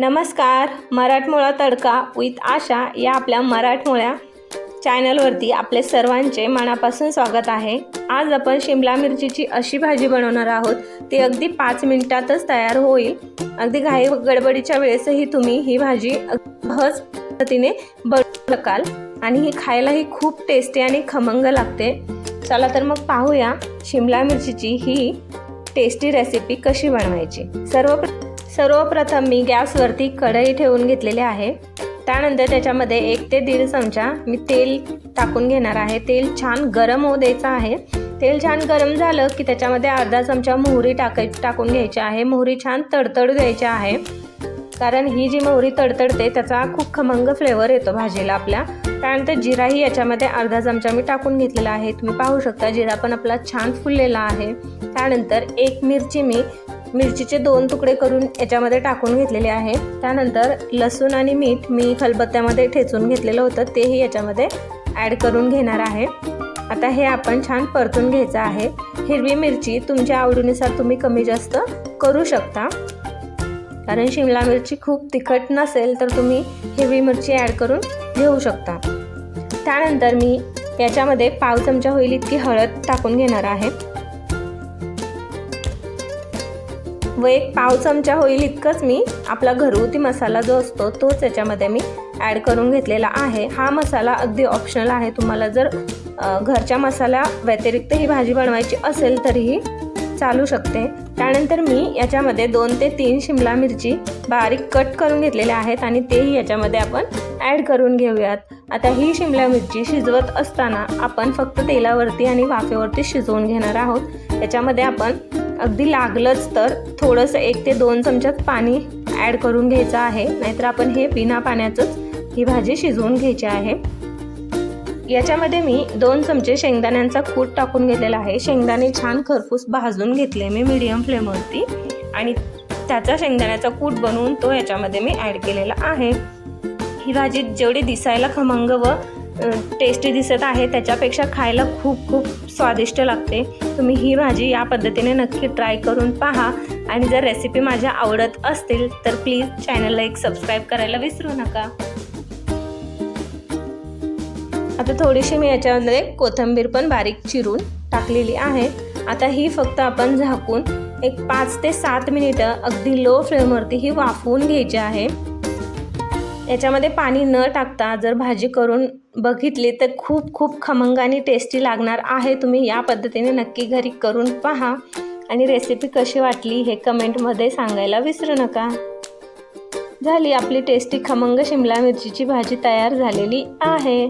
नमस्कार मराठमोळा तडका विथ आशा या आपल्या मराठमोळ्या चॅनलवरती आपले सर्वांचे मनापासून स्वागत आहे. आज आपण शिमला मिरचीची अशी भाजी बनवणार आहोत. ती अगदी पाच मिनिटातच तयार होईल. अगदी घाई गडबडीच्या वेळेसही तुम्ही ही भाजी सहज पद्धतीने बनवू शकाल आणि ही खायलाही खूप टेस्टी आणि खमंग लागते. चला तर मग पाहूया शिमला मिरचीची ही टेस्टी रेसिपी कशी बनवायची. सर्व सर्वप्रथम मी गॅसवरती कढई ठेवून घेतलेली आहे. त्यानंतर त्याच्यामध्ये एक ते दीड चमचा मी तेल टाकून घेणार आहे. तेल छान गरम होऊ द्यायचं आहे. तेल छान गरम झालं की त्याच्यामध्ये अर्धा चमचा मोहरी टाकाय टाकून घ्यायची आहे. मोहरी छान तडतडू द्यायची आहे. कारण ही जी मोहरी तडतडते त्याचा खूप खमंग फ्लेवर येतो भाजीला आपल्या त्यानंतर जिराही याच्यामध्ये अर्धा चमचा मी टाकून घेतलेला आहे. तुम्ही पाहू शकता जिरा पण आपला छान फुललेला आहे. त्यानंतर एक मिरची मी मिरचीचे दोन तुकडे करून याच्यामध्ये टाकून घेतलेले आहे. त्यानंतर लसूण आणि मीठ मी खलबत्त्यामध्ये ठेचून घेतलेलं होतं. तेही याच्यामध्ये ॲड करून घेणार आहे. आता हे आपण छान परतून घ्यायचं आहे. हिरवी मिरची तुमच्या आवडीनुसार तुम्ही कमी जास्त करू शकता. कारण शिमला मिरची खूप तिखट नसेल तर तुम्ही हिरवी मिरची ॲड करून घेऊ शकता. त्यानंतर मी याच्यामध्ये पाव चमचा होईल इतकी हळद टाकून घेणार आहे. व एक पाव चमचा होईल इतकंच मी आपला घरगुती मसाला जो असतो तोच याच्यामध्ये मी ॲड करून घेतलेला आहे. हा मसाला अगदी ऑप्शनल आहे. तुम्हाला जर घरच्या मसाला व्यतिरिक्त ही भाजी बनवायची असेल तरीही चालू शकते. त्यानंतर मी याच्यामध्ये दोन ते तीन शिमला मिरची बारीक कट करून घेतलेल्या आहेत आणि तेही याच्यामध्ये आपण ॲड करून घेऊयात. आता ही शिमला मिरची शिजवत असताना आपण फक्त तेलावरती आणि वाफेवरती शिजवून घेणार आहोत. याच्यामध्ये आपण अगदी लागलंच तर थोडंसं एक ते दोन चमच्यात पाणी ॲड करून घ्यायचं आहे. नाहीतर आपण हे बिना पाण्याचंच ही भाजी शिजवून घ्यायची आहे. याच्यामध्ये मी दोन चमचे शेंगदाण्यांचा कूट टाकून घेतलेला आहे. शेंगदाणे छान खरपूस भाजून घेतले मी मीडियम फ्लेमवरती आणि त्याचा शेंगदाण्याचा कूट बनवून तो याच्यामध्ये मी ॲड केलेला आहे. ही भाजी जेवढी दिसायला खमंग व टेस्टी दिसत आहे त्याच्यापेक्षा खायला खूप खूप स्वादिष्ट लागते. तुम्ही ही भाजी या पद्धतीने नक्की ट्राय करून पहा. आणि जर रेसिपी माझ्या आवडत असतील तर प्लीज चॅनलला एक सबस्क्राईब करायला विसरू नका. आता थोडीशी मी याच्यामध्ये कोथिंबीर पण बारीक चिरून टाकलेली आहे. आता ही फक्त आपण झाकून एक पाच ते सात मिनिटं अगदी लो फ्लेमवरती ही वाफवून घ्यायची आहे. याच्यामध्ये पाणी न टाकता जर भाजी करून बघितली तर खूप खूप खमंग आणि टेस्टी लागणार आहे. तुम्ही या पद्धतीने नक्की घरी करून पहा. आणि रेसिपी कशी वाटली हे कमेंटमध्ये सांगायला विसरू नका. झाली आपली टेस्टी खमंग शिमला मिरचीची भाजी तयार झालेली आहे.